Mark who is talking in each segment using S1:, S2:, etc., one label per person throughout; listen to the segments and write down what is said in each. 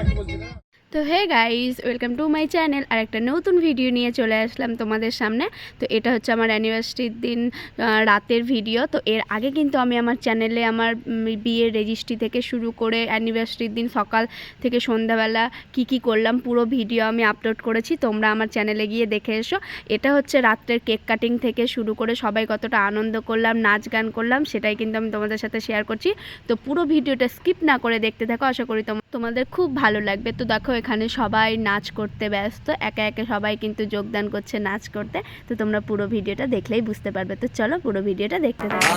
S1: É que você তো hey guys welcome to my channel. আর একটা নতুন ভিডিও নিয়ে চলে আসলাম তোমাদের সামনে। তো এটা হচ্ছে আমার অ্যানিভার্সারির দিন রাতের ভিডিও। তো এর আগে কিন্তু আমি আমার চ্যানেলে আমার বিয়ের রেজিস্ট্রি থেকে শুরু করে অ্যানিভার্সারির দিন সকাল থেকে সন্ধ্যাবেলা কি কি করলাম, পুরো ভিডিও আমি আপলোড করেছি। তোমরা আমার চ্যানেলে গিয়ে দেখে এসো। এটা হচ্ছে রাত্রের কেক কাটিং থেকে শুরু করে সবাই কতটা আনন্দ করলাম, নাচ গান করলাম, সেটাই কিন্তু আমি তোমাদের সাথে শেয়ার করছি। তো পুরো ভিডিওটা স্কিপ না করে দেখতে থাকো। আশা করি তোম- তোমাদের খুব ভালো লাগবে। তো দেখো এখানে সবাই নাচ করতে ব্যস্ত, একা একা সবাই কিন্তু যোগদান করছে নাচ করতে। তো তোমরা পুরো ভিডিওটা দেখলেই বুঝতে পারবে। তো চলো পুরো ভিডিওটা দেখতে থাকো।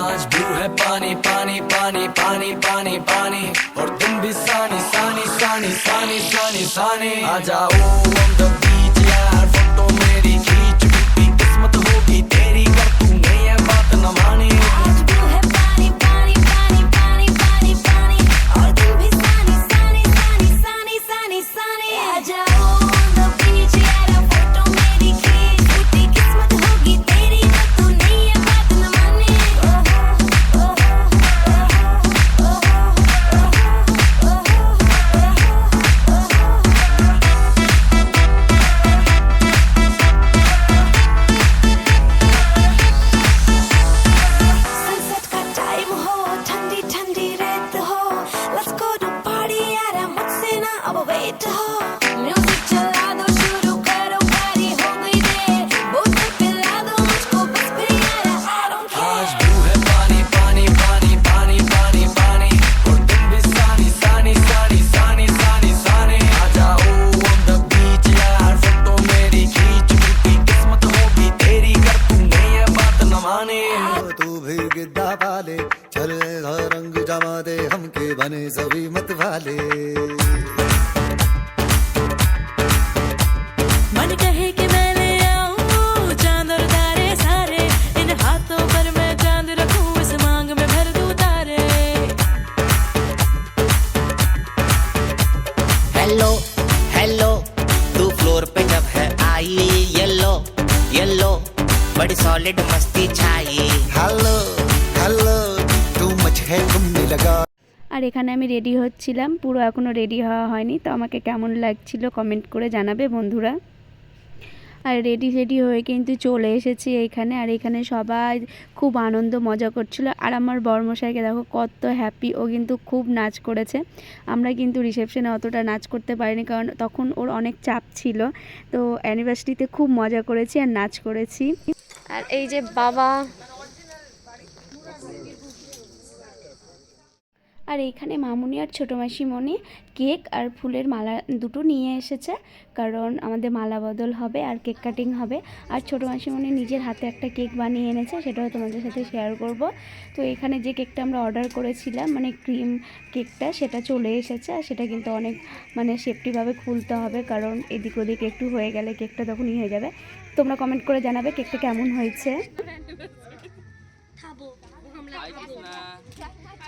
S2: तू भी गिद्दा पाले चले रंग जमा दे हमके बने सभी मत वाले
S3: मन कहे कि मैं ले आऊँ चाँद और तारे सारे इन हाथों पर मैं चाँद रखूँ इस मांग में भर दूँ तारे।
S4: हेलो हेलो तू फ्लोर पे जब है आई येलो येलो बड़ी सॉलिड मस्ती
S2: হ্যালো হ্যালো
S1: আর এখানে আমি রেডি হচ্ছিলাম। পুরো এখনও রেডি হওয়া হয়নি তো আমাকে কেমন লাগছিল কমেন্ট করে জানাবে বন্ধুরা। আর রেডি রেডি হয়ে কিন্তু চলে এসেছি এইখানে আর এখানে সবাই খুব আনন্দ মজা করছিল। আর আমার বর্মশাইকে দেখো কত হ্যাপি ও কিন্তু খুব নাচ করেছে। আমরা কিন্তু রিসেপশনে অতটা নাচ করতে পারিনি কারণ তখন ওর অনেক চাপ ছিল। তো অ্যানিভার্সারিতে খুব মজা করেছি আর নাচ করেছি। আর এই যে বাবা আর এইখানে মামুনি আর ছোটো মাসিমণি কেক আর ফুলের মালা দুটো নিয়ে এসেছে। কারণ আমাদের মালা বদল হবে আর কেক কাটিং হবে। আর ছোটো মাসিমণি নিজের হাতে একটা কেক বানিয়ে এনেছে সেটাও তোমাদের সাথে শেয়ার করব। তো এখানে যে কেকটা আমরা অর্ডার করেছিলাম মানে ক্রিম কেকটা সেটা চলে এসেছে। আর সেটা কিন্তু অনেক মানে সেফটিভাবে খুলতে হবে কারণ এদিক ওদিক একটু হয়ে গেলে কেকটা তখনই হয়ে যাবে। তোমরা কমেন্ট করে জানাবে কেকটা কেমন হয়েছে।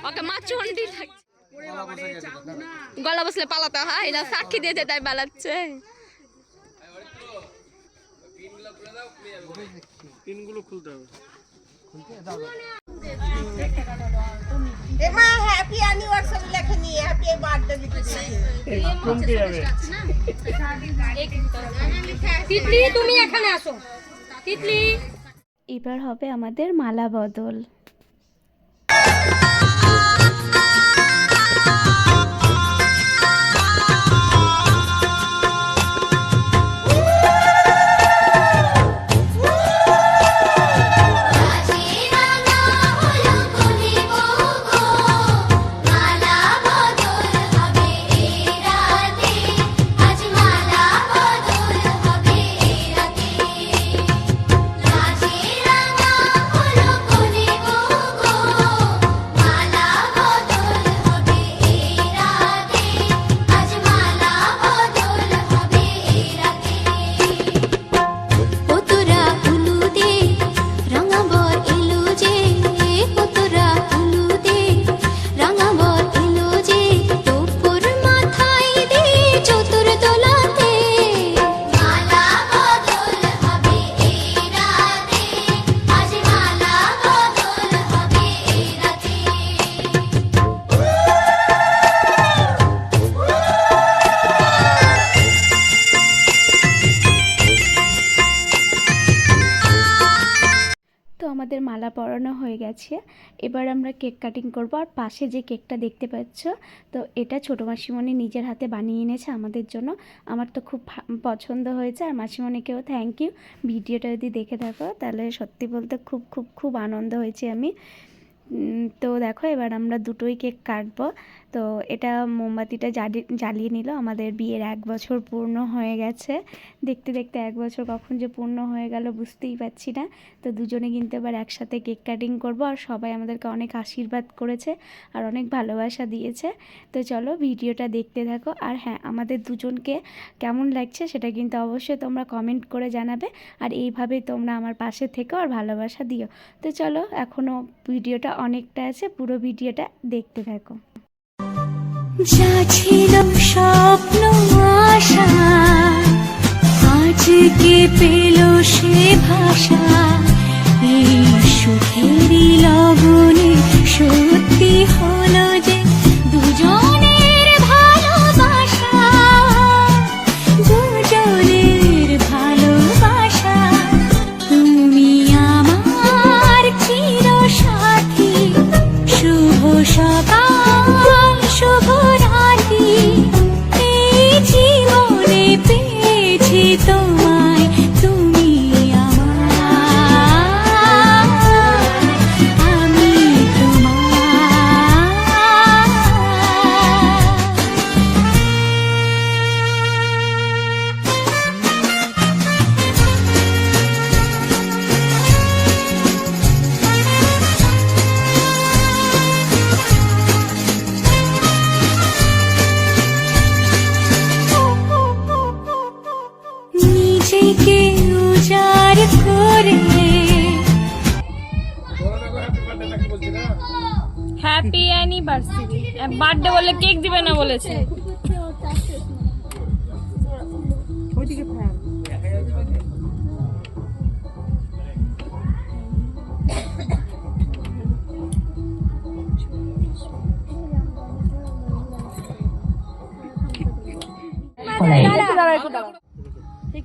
S5: ওকে মা চন্ডি থাকছে গলা বসলে পালাতে হয় এটা সাক্ষী দিয়েছে তাই পালাচ্ছে।
S6: এমা হ্যাপি অ্যানিভার্সারি বার্থডে লিখেছে
S5: তিতলি তুমি এখানে আসো। তিতলি।
S1: এবার হবে আমাদের মালা বদল। পরানো হয়ে গেছে। এবার আমরা কেক কাটিং করব। আর পাশে যে কেকটা দেখতে পাচ্ছ, তো এটা ছোটো মাসিমণি নিজের হাতে বানিয়ে এনেছে আমাদের জন্য। আমার তো খুব পছন্দ হয়েছে। আর মাসিমণিকেও থ্যাংক ইউ ভিডিওটা যদি দেখে থাকো, তাহলে সত্যি বলতে খুব খুব খুব আনন্দ হয়েছে আমি। তো দেখো, এবার আমরা দুটোই কেক কাটবো। তো এটা মোমবাতিটা জ্বালিয়ে নিল। আমাদের বিয়ের এক বছর পূর্ণ হয়ে গেছে। দেখতে দেখতে এক বছর কখন যে পূর্ণ হয়ে গেল বুঝতেই পারছি না। তো দুজনে কিন্তু এবার একসাথে কেক কাটিং করব আর সবাই আমাদেরকে অনেক আশীর্বাদ করেছে আর অনেক ভালোবাসা দিয়েছে। তো চলো ভিডিওটা দেখতে থাকো। আর হ্যাঁ আমাদের দুজনকে কেমন লাগছে সেটা কিন্তু অবশ্যই তোমরা কমেন্ট করে জানাবে। আর এইভাবেই তোমরা আমার পাশে থেকো আর ভালোবাসা দিও। তো চলো এখনও ভিডিওটা অনেকটা আছে, পুরো ভিডিওটা দেখতে থাকো।
S7: যা ছিল স্বপ্ন আশা, আজকে পেল সে ভাষা। এই সুখেরই লগনে সত্যি হলো যে নিজেকে উজাড় করে
S5: হ্যাপি অ্যানিভার্সারি বার্থডে বলে কেক দিবে না বলেছে।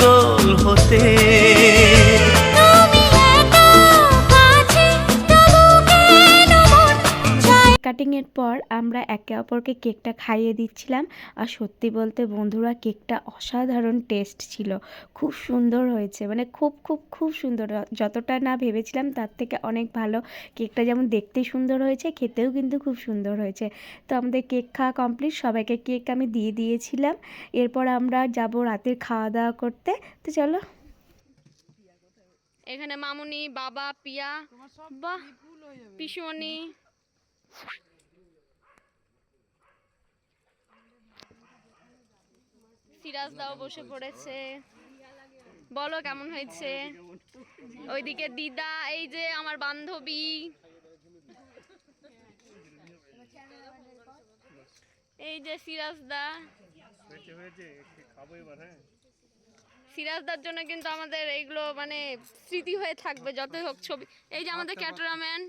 S2: যে
S1: কাটিংয়ের পর আমরা একে অপরকে কেকটা খাইয়ে দিচ্ছিলাম। আর সত্যি বলতে বন্ধুরা কেকটা অসাধারণ টেস্ট ছিল। খুব সুন্দর হয়েছে। মানে খুব খুব খুব সুন্দর। যতটা না ভেবেছিলাম তার থেকে অনেক ভালো। কেকটা যেমন দেখতে সুন্দর হয়েছে খেতেও কিন্তু খুব সুন্দর হয়েছে। তো আমাদের কেক খাওয়া কমপ্লিট সবাইকে কেক আমি দিয়ে দিয়েছিলাম। এরপর আমরা যাব রাতের খাওয়া দাওয়া করতে। তো চলো।
S5: এখানে মামুনি বাবা পিয়া বাহ পিসুমণি। সিরাজ দাও বসে পড়েছে। বলো কেমন হয়েছে? ওইদিকে দিদা এই যে আমার বান্ধবী। এই যে সিরাজ দা। সিরাজদার জন্য কিন্তু আমাদের এইগুলো মানে স্মৃতি হয়ে থাকবে যতই হোক ছবি। এই যে আমাদের ক্যাটারাম্যান।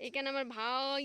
S5: এখানে আমার ভাই।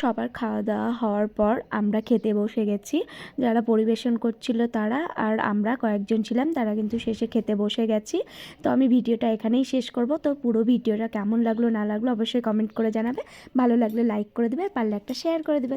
S1: সবার খাওয়া দাওয়া হওয়ার পর আমরা খেতে বসে গেছি। যারা পরিবেশন করছিল তারা আর আমরা কয়েকজন ছিলাম, তারা কিন্তু শেষে খেতে বসে গেছি। তো আমি ভিডিওটা এখানেই শেষ করব। তো পুরো ভিডিওটা কেমন লাগল না লাগল অবশ্যই কমেন্ট করে জানাবে। ভালো লাগলে লাইক করে দেবে, পারলে একটা শেয়ার করে দেবে।